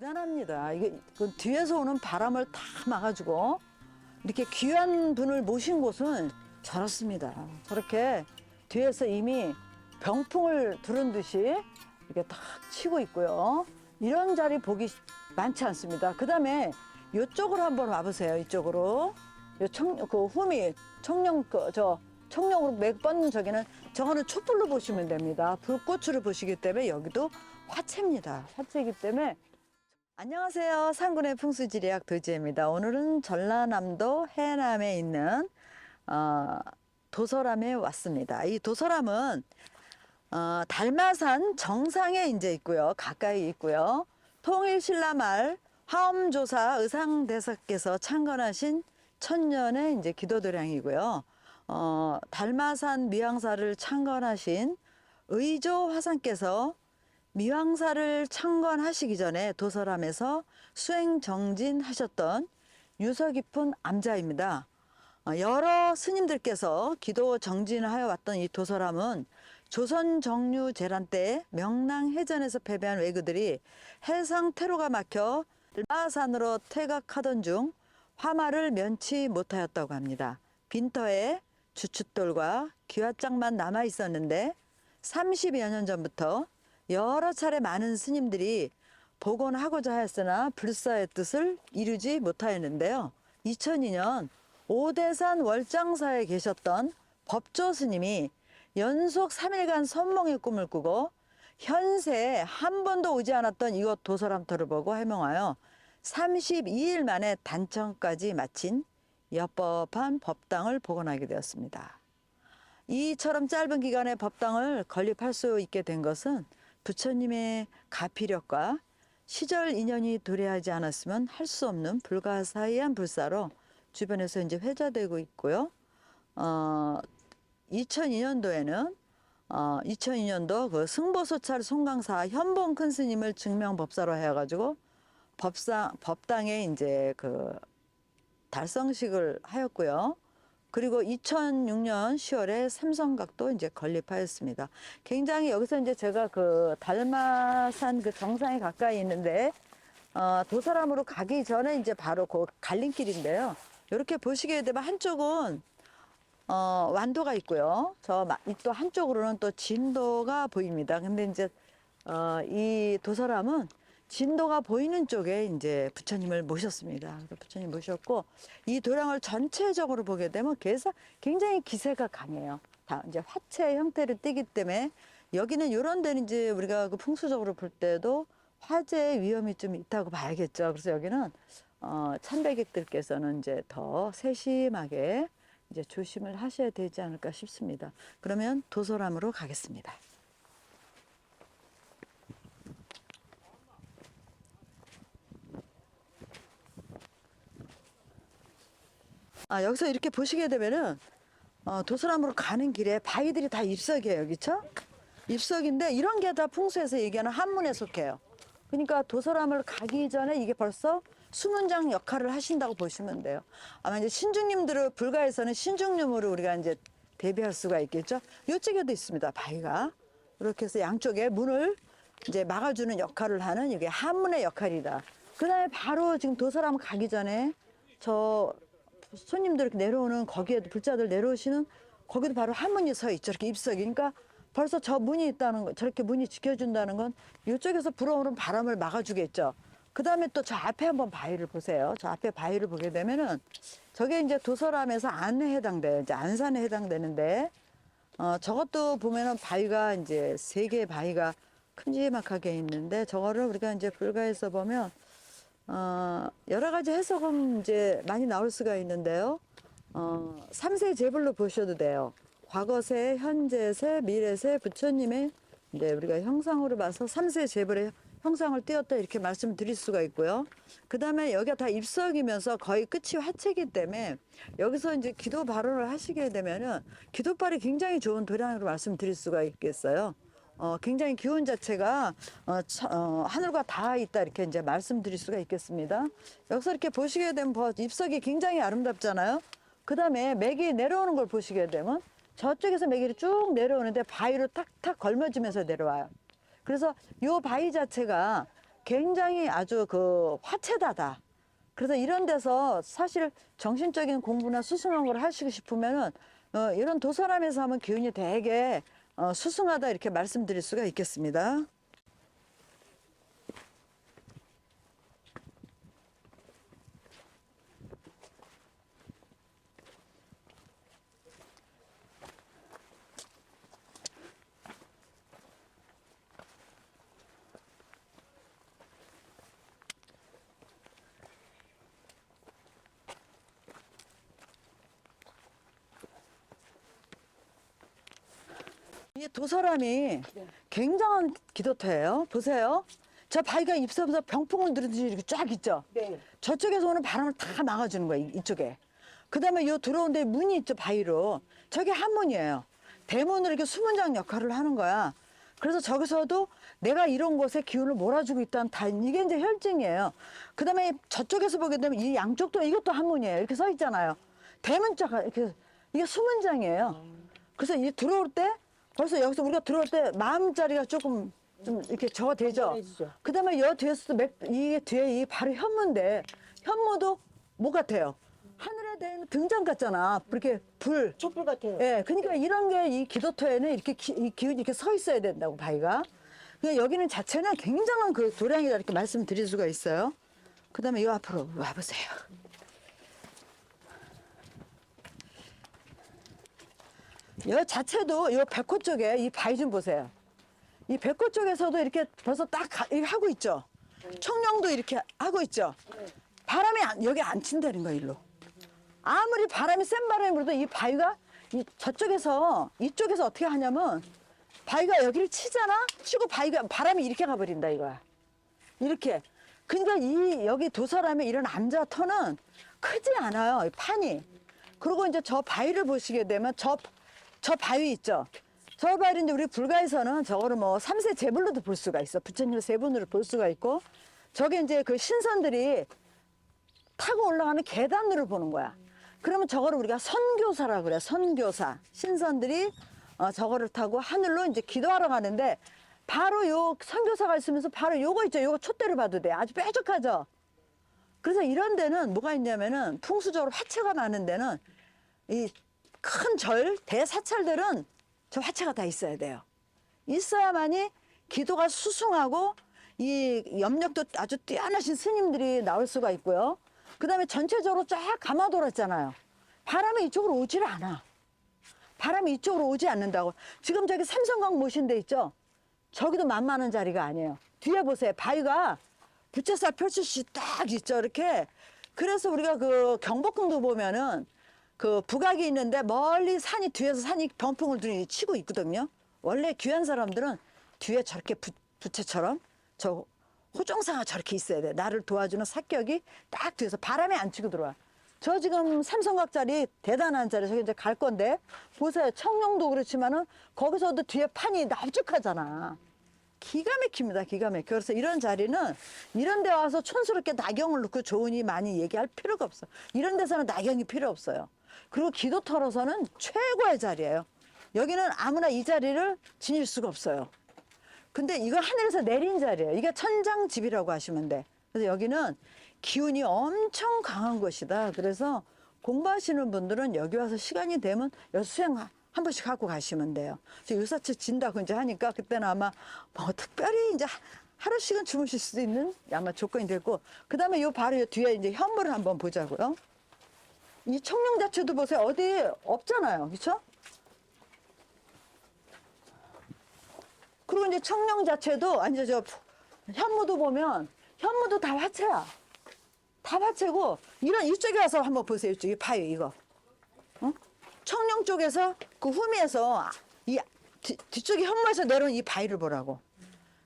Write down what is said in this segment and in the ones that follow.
대단합니다. 이게 그 뒤에서 오는 바람을 다 막아주고 이렇게 귀한 분을 모신 곳은 저렇습니다. 저렇게 뒤에서 이미 병풍을 두른 듯이 이렇게 딱 치고 있고요. 이런 자리 보기 많지 않습니다. 그 다음에 이쪽으로 한번 와보세요. 이쪽으로. 요 청, 그 흠이 청룡, 그, 저, 청룡으로 맥 뻗는 저기는 저거는 촛불로 보시면 됩니다. 불꽃으로 보시기 때문에 여기도 화채입니다. 화채이기 때문에 안녕하세요. 상군의 풍수지리학 도지혜입니다. 오늘은 전라남도 해남에 있는 어, 도서람에 왔습니다. 이 도서람은 어, 달마산 정상에 이제 있고요. 가까이 있고요. 통일신라말 화엄조사 의상대사께서 창건하신 천년의 이제 기도도량이고요. 어, 달마산 미왕사를 창건하신 의조 화상께서 미왕사를 창건하시기 전에 도서람에서 수행 정진 하셨던 유서 깊은 암자입니다. 어, 여러 스님들께서 기도 정진하여 왔던 이 도서람은 조선 정류 재란 때 명랑 해전에서 패배한 왜그들이 해상 테러가 막혀 마산으로 퇴각하던 중 화마를 면치 못하였다고 합니다. 빈터에 주춧돌과 기와장만 남아 있었는데 30여 년 전부터 여러 차례 많은 스님들이 복원하고자 하였으나 불사의 뜻을 이루지 못하였는데요. 2002년 오대산 월장사에 계셨던 법조 스님이 연속 3일간 선몽의 꿈을 꾸고 현세에 한 번도 오지 않았던 이곳 도서람터를 보고 해명하여 32일 만에 단청까지 마친 여법한 법당을 복원하게 되었습니다. 이처럼 짧은 기간에 법당을 건립할 수 있게 된 것은 부처님의 가피력과 시절 인연이 도래하지 않았으면 할 수 없는 불가사의한 불사로 주변에서 이제 회자되고 있고요. 어, 2002년도에는 어, 2002년도 그 승보소찰 송강사 현봉 큰 스님을 증명법사로 해가지고 법상 법당에 이제 그 달성식을 하였고요. 그리고 2006년 10월에 삼성각도 이제 건립하였습니다. 굉장히 여기서 이제 제가 그 달마산 그 정상에 가까이 있는데 어, 도사람으로 가기 전에 이제 바로 그 갈림길인데요. 이렇게 보시게 되면 한쪽은 어, 완도가 있고요. 저 또 한쪽으로는 또 진도가 보입니다. 근데 이제 어, 이 도사람은 진도가 보이는 쪽에 이제 부처님을 모셨습니다. 부처님 모셨고 이 도량을 전체적으로 보게 되면 계사, 굉장히 기세가 강해요. 다 이제 화채 형태를 띠기 때문에 여기는 이런 데는 이제 우리가 그 풍수적으로 볼 때도 화재의 위험이 좀 있다고 봐야겠죠. 그래서 여기는 어, 참배객들께서는 이제 더 세심하게 이제 조심을 하셔야 되지 않을까 싶습니다. 그러면 도서람으로 가겠습니다. 아, 여기서 이렇게 보시게 되면은 어, 도서람으로 가는 길에 바위들이 다 입석이에요, 그렇죠? 입석인데 이런 게 다 풍수에서 얘기하는 한문에 속해요. 그러니까 도서람을 가기 전에 이게 벌써 수문장 역할을 하신다고 보시면 돼요. 아마 이제 신중님들을 불가에서는 신중님으로 우리가 이제 대비할 수가 있겠죠. 이쪽에도 있습니다, 바위가. 이렇게 해서 양쪽에 문을 이제 막아주는 역할을 하는 이게 한문의 역할이다. 그 다음에 바로 지금 도서람 가기 전에 저 손님들 이렇게 내려오는 거기에도 불자들 내려오시는 거기도 바로 한문이 서 있죠. 이렇게 입석이. 그러니까 벌써 저 문이 있다는 거, 저렇게 문이 지켜준다는 건 이쪽에서 불어오는 바람을 막아주겠죠. 그 다음에 또 저 앞에 한번 바위를 보세요. 저 앞에 바위를 보게 되면은 저게 이제 도서람에서 안에 해당돼요. 이제 안산에 해당되는데 어, 저것도 보면은 바위가 이제 세 개의 바위가 큼지막하게 있는데 저거를 우리가 이제 불가에서 보면 어, 여러 가지 해석은 이제 많이 나올 수가 있는데요. 어, 삼세 제불로 보셔도 돼요. 과거세, 현재세, 미래세, 부처님의 이제 우리가 형상으로 봐서 삼세 제불의 형상을 띄었다 이렇게 말씀드릴 수가 있고요. 그 다음에 여기가 다 입석이면서 거의 끝이 화채기 때문에 여기서 이제 기도 발언을 하시게 되면은 기도발이 굉장히 좋은 도량으로 말씀드릴 수가 있겠어요. 어, 굉장히 기운 자체가 어, 차- 어, 하늘과 닿아 있다 이렇게 이제 말씀드릴 수가 있겠습니다. 여기서 이렇게 보시게 되면 버- 입석이 굉장히 아름답잖아요. 그 다음에 맥이 내려오는 걸 보시게 되면 저쪽에서 맥이 쭉 내려오는데 바위로 탁탁 걸머지면서 내려와요. 그래서 요 바위 자체가 굉장히 아주 그 화채다다. 그래서 이런 데서 사실 정신적인 공부나 수승한 걸 하시고 싶으면은 어, 이런 도서람에서 하면 기운이 되게 어, 수승하다 이렇게 말씀드릴 수가 있겠습니다. 이 도서람이 굉장한 기도터예요. 보세요. 저 바위가 입서부터 병풍을 누르듯이 이렇게 쫙 있죠. 네. 저쪽에서 오는 바람을 다 막아주는 거예요. 이- 이쪽에. 그다음에 요 들어온 데 문이 있죠. 바위로. 저게 한문이에요. 대문으로 이렇게 수문장 역할을 하는 거야. 그래서 저기서도 내가 이런 곳에 기운을 몰아주고 있다는 다 이게 이제 혈증이에요. 그다음에 저쪽에서 보게 되면 이 양쪽도 이것도 한문이에요. 이렇게 서 있잖아요. 대문자가 이렇게 이게 수문장이에요. 그래서 이 들어올 때 벌써 여기서 우리가 들어올 때 마음자리가 조금 좀 이렇게 저가 되죠. 건강해지죠. 그 다음에 여 뒤에서도 맥, 이 뒤에 이 바로 현무인데 현무도 뭐 같아요? 하늘에 대는 등장 같잖아. 이렇게 불. 촛불 같아요. 예, 그러니까 이런 게 이 기도터에는 이렇게 기, 이 기운이 이렇게 서 있어야 된다고 바위가. 그러니까 여기는 자체는 굉장한 그 도량이다 이렇게 말씀드릴 수가 있어요. 그 다음에 이 앞으로 와보세요. 여 자체도 이 백호 쪽에 이 바위 좀 보세요. 이 백호 쪽에서도 이렇게 벌써 딱 가- 하고 있죠. 청룡도 이렇게 하고 있죠. 바람이 안- 여기 안 친다는 거야 일로. 아무리 바람이 센 바람이 불어도 이 바위가 이 저쪽에서 이쪽에서 어떻게 하냐면 바위가 여기를 치잖아. 치고 바위가 바람이 이렇게 가버린다 이거야. 이렇게. 그러니까 이 여기 두 사람의 이런 암자 터는 크지 않아요. 이 판이. 그리고 이제 저 바위를 보시게 되면 저, 저 바위 있죠. 저 바위를 이제 우리 불가에서는 저거를 뭐 삼세 제불로도 볼 수가 있어. 부처님 세 분으로 볼 수가 있고 저게 이제 그 신선들이 타고 올라가는 계단으로 보는 거야. 그러면 저거를 우리가 선교사라 그래. 선교사. 신선들이 어, 저거를 타고 하늘로 이제 기도하러 가는데 바로 요 선교사가 있으면서 바로 요거 있죠. 요거 촛대를 봐도 돼. 아주 뾰족하죠. 그래서 이런 데는 뭐가 있냐면은 풍수적으로 화채가 나는 데는 이 큰 절, 대사찰들은 저 화채가 다 있어야 돼요. 있어야만이 기도가 수승하고 이 염력도 아주 뛰어나신 스님들이 나올 수가 있고요. 그 다음에 전체적으로 쫙 감아 돌았잖아요. 바람이 이쪽으로 오질 않아. 바람이 이쪽으로 오지 않는다고. 지금 저기 삼성강 모신 데 있죠? 저기도 만만한 자리가 아니에요. 뒤에 보세요. 바위가 부채살 펼치시 딱 있죠. 이렇게. 그래서 우리가 그 경복궁도 보면은 그 부각이 있는데 멀리 산이 뒤에서 산이 병풍을 들이 치고 있거든요. 원래 귀한 사람들은 뒤에 저렇게 부, 부채처럼 저 호종사가 저렇게 있어야 돼. 나를 도와주는 사격이 딱 뒤에서 바람에 안 치고 들어와. 저 지금 삼성각 자리 대단한 자리 저기 이제 갈 건데 보세요. 청룡도 그렇지만은 거기서도 뒤에 판이 납죽하잖아. 기가 막힙니다. 기가 막혀. 그래서 이런 자리는 이런 데 와서 촌스럽게 낙영을 놓고 좋으니 많이 얘기할 필요가 없어. 이런 데서는 낙영이 필요 없어요. 그리고 기도 털어서는 최고의 자리예요. 여기는 아무나 이 자리를 지닐 수가 없어요. 근데 이거 하늘에서 내린 자리예요. 이게 천장집이라고 하시면 돼. 그래서 여기는 기운이 엄청 강한 곳이다. 그래서 공부하시는 분들은 여기 와서 시간이 되면 여기 수행 하- 한 번씩 하고 가시면 돼요. 저 유사체 진다고 이제 하니까 그때는 아마 뭐 특별히 이제 하- 하루씩은 주무실 수도 있는 아마 조건이 되고 그 다음에 요 바로 요 뒤에 이제 현물을 한번 보자고요. 이 청룡 자체도 보세요. 어디 없잖아요. 그렇죠? 그리고 이제 청룡 자체도 아니 저 현무도 보면 현무도 다 화채야. 다 화채고 이런 이쪽에 와서 한번 보세요. 이쪽이 바위 이거. 어? 청룡 쪽에서 그 후미에서 이 뒤, 뒤쪽에 현무에서 내려온 이 바위를 보라고.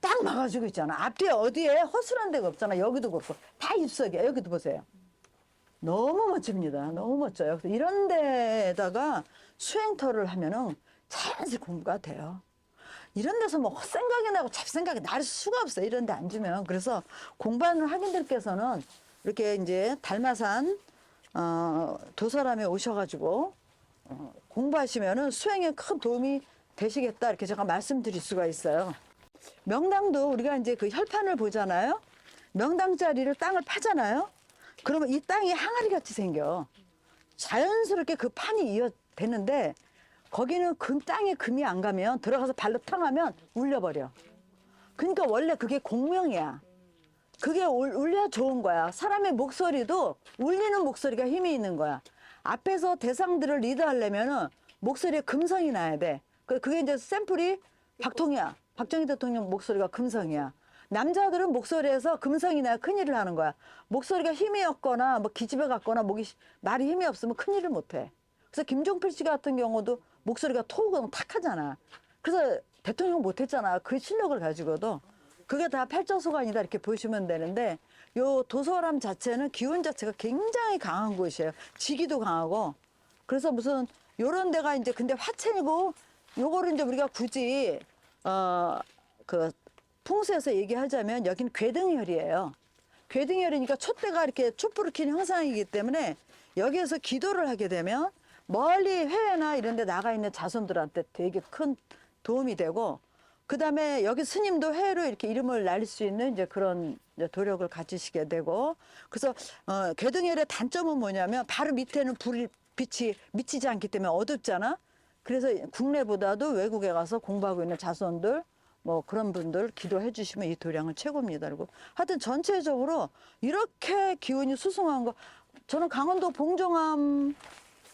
딱 막아주고 있잖아. 앞뒤에 어디에 허술한 데가 없잖아. 여기도 그렇고 다 입석이야. 여기도 보세요. 너무 멋집니다. 너무 멋져요. 이런 데다가 수행터를 하면은 자연스레 공부가 돼요. 이런 데서 뭐 헛생각이 나고 잡생각이 날 수가 없어요. 이런 데 앉으면. 그래서 공부하는 학인들께서는 이렇게 이제 달마산 어, 도서람에 오셔가지고 어, 공부하시면은 수행에 큰 도움이 되시겠다. 이렇게 제가 말씀드릴 수가 있어요. 명당도 우리가 이제 그 혈판을 보잖아요. 명당짜리를 땅을 파잖아요. 그러면 이 땅이 항아리 같이 생겨. 자연스럽게 그 판이 이어되는데 거기는 금 땅에 금이 안 가면 들어가서 발로 탕하면 울려버려. 그러니까 원래 그게 공명이야. 그게 울- 울려야 좋은 거야. 사람의 목소리도 울리는 목소리가 힘이 있는 거야. 앞에서 대상들을 리드하려면은 목소리에 금성이 나야 돼. 그- 그게 이제 샘플이 박통이야. 박정희 대통령 목소리가 금성이야. 남자들은 목소리에서 금성이 나야 큰일을 하는 거야. 목소리가 힘이 없거나 뭐 기집애 같거나 목이 시- 말이 힘이 없으면 큰일을 못 해. 그래서 김종필 씨 같은 경우도 목소리가 토우고 탁 하잖아. 그래서 대통령 못했잖아. 그 실력을 가지고도. 그게 다 팔자소관이다 이렇게 보시면 되는데 요 도서람 자체는 기운 자체가 굉장히 강한 곳이에요. 지기도 강하고 그래서 무슨 요런 데가 이제 근데 화천이고 요거를 이제 우리가 굳이 어 그 풍수에서 얘기하자면 여기는 괴등혈이에요. 괴등혈이니까 촛대가 이렇게 촛불을 켜는 형상이기 때문에 여기에서 기도를 하게 되면 멀리 해외나 이런 데 나가 있는 자손들한테 되게 큰 도움이 되고 그 다음에 여기 스님도 해외로 이렇게 이름을 날릴 수 있는 이제 그런 이제 도력을 가지시게 되고 그래서 어 괴등혈의 단점은 뭐냐면 바로 밑에는 불이 빛이 미치지 않기 때문에 어둡잖아. 그래서 국내보다도 외국에 가서 공부하고 있는 자손들 뭐 그런 분들 기도해 주시면 이 도량은 최고입니다. 그리고 하여튼 전체적으로 이렇게 기운이 수승한 거 저는 강원도 봉정암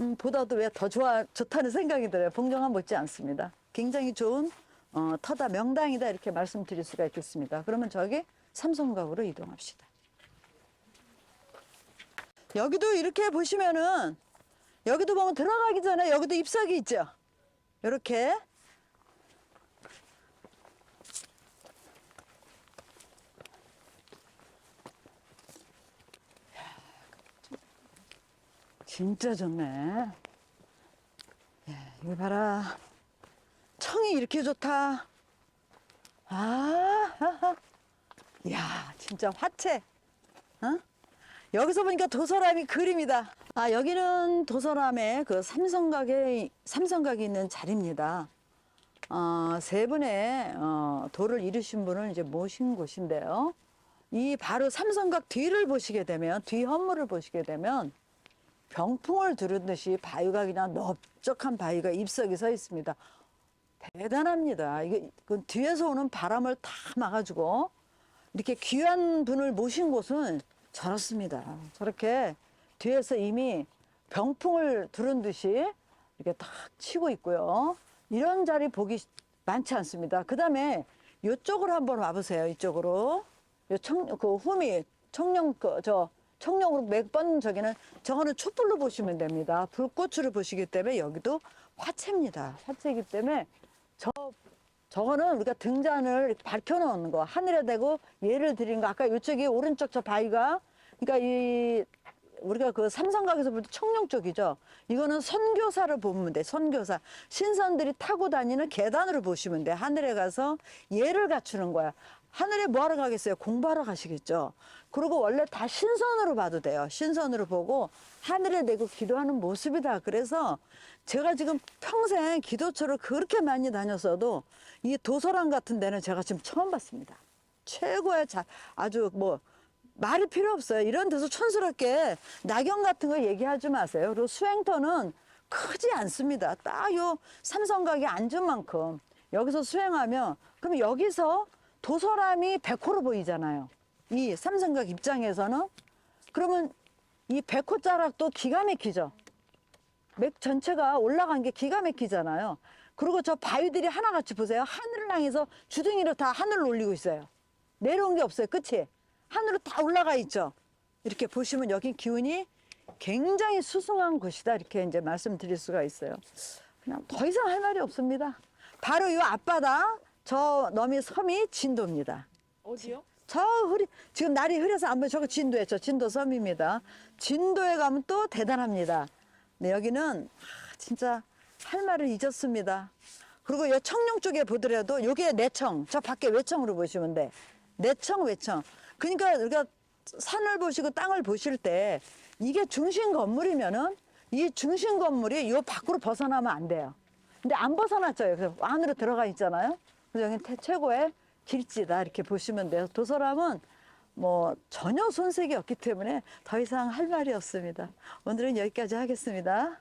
음, 보다도 왜 더 좋아 좋다는 생각이 들어요. 봉정암 못지 않습니다. 굉장히 좋은 어, 터다 명당이다 이렇게 말씀드릴 수가 있겠습니다. 그러면 저기 삼성각으로 이동합시다. 여기도 이렇게 보시면은 여기도 보면 들어가기 전에 여기도 잎사귀 있죠. 이렇게 진짜 좋네. 예, 이거 봐라. 청이 이렇게 좋다. 아. 야, 진짜 화채. 어? 여기서 보니까 도서람이 그림이다. 아, 여기는 도서람의 그 삼성각에, 삼성각이 있는 자리입니다. 어, 세 분의 어, 도를 이루신 분을 이제 모신 곳인데요. 이 바로 삼성각 뒤를 보시게 되면, 뒤 헌물을 보시게 되면, 병풍을 두른 듯이 바위각이나 넓적한 바위가 잎석이 서 있습니다. 대단합니다. 이게 그 뒤에서 오는 바람을 다 막아주고 이렇게 귀한 분을 모신 곳은 저렇습니다. 저렇게 뒤에서 이미 병풍을 두른 듯이 이렇게 딱 치고 있고요. 이런 자리 보기 많지 않습니다. 그 다음에 이쪽으로 한번 와보세요. 이쪽으로. 요 청, 그 흠이 청룡, 그, 저, 청룡으로 몇번 저기는, 저거는 촛불로 보시면 됩니다. 불꽃으로 보시기 때문에 여기도 화채입니다. 화채이기 때문에 저, 저거는 우리가 등잔을 이렇게 밝혀놓는 거. 하늘에 대고 예를 드린 거. 아까 이쪽이 오른쪽 저 바위가, 그러니까 이, 우리가 그 삼성각에서 볼 때 청룡 쪽이죠. 이거는 선교사를 보면 돼. 선교사. 신선들이 타고 다니는 계단으로 보시면 돼. 하늘에 가서 예를 갖추는 거야. 하늘에 뭐 하러 가겠어요? 공부하러 가시겠죠. 그리고 원래 다 신선으로 봐도 돼요. 신선으로 보고 하늘에 대고 기도하는 모습이다. 그래서 제가 지금 평생 기도처를 그렇게 많이 다녔어도 이 도서관 같은 데는 제가 지금 처음 봤습니다. 최고의 자, 아주 뭐 말이 필요 없어요. 이런 데서 촌스럽게 낙엽 같은 거 얘기하지 마세요. 그리고 수행터는 크지 않습니다. 딱 요 삼성각이 앉은 만큼 여기서 수행하면 그럼 여기서 도서람이 백호로 보이잖아요. 이 삼성각 입장에서는 그러면 이 백호 자락도 기가 막히죠. 맥 전체가 올라간 게 기가 막히잖아요. 그리고 저 바위들이 하나같이 보세요. 하늘을 향해서 주둥이로 다 하늘을 올리고 있어요. 내려온 게 없어요. 끝이. 하늘로 다 올라가 있죠. 이렇게 보시면 여기 기운이 굉장히 수승한 곳이다. 이렇게 이제 말씀드릴 수가 있어요. 그냥 더 이상 할 말이 없습니다. 바로 이 앞바다 저 너미 섬이 진도입니다. 어디요? 저 흐리 지금 날이 흐려서 안 보여. 저거 진도에 저 진도 섬입니다. 진도에 가면 또 대단합니다. 네, 여기는 아, 진짜 할 말을 잊었습니다. 그리고 이 청룡 쪽에 보더라도 요게 내청, 저 밖에 외청으로 보시면 돼. 내청, 외청. 그러니까 우리가 산을 보시고 땅을 보실 때 이게 중심 건물이면은 이 중심 건물이 요 밖으로 벗어나면 안 돼요. 근데 안 벗어났죠. 그래서 안으로 들어가 있잖아요. 그래서 여기 최고의 길지다 이렇게 보시면 돼요. 도서람은 뭐 전혀 손색이 없기 때문에 더 이상 할 말이 없습니다. 오늘은 여기까지 하겠습니다.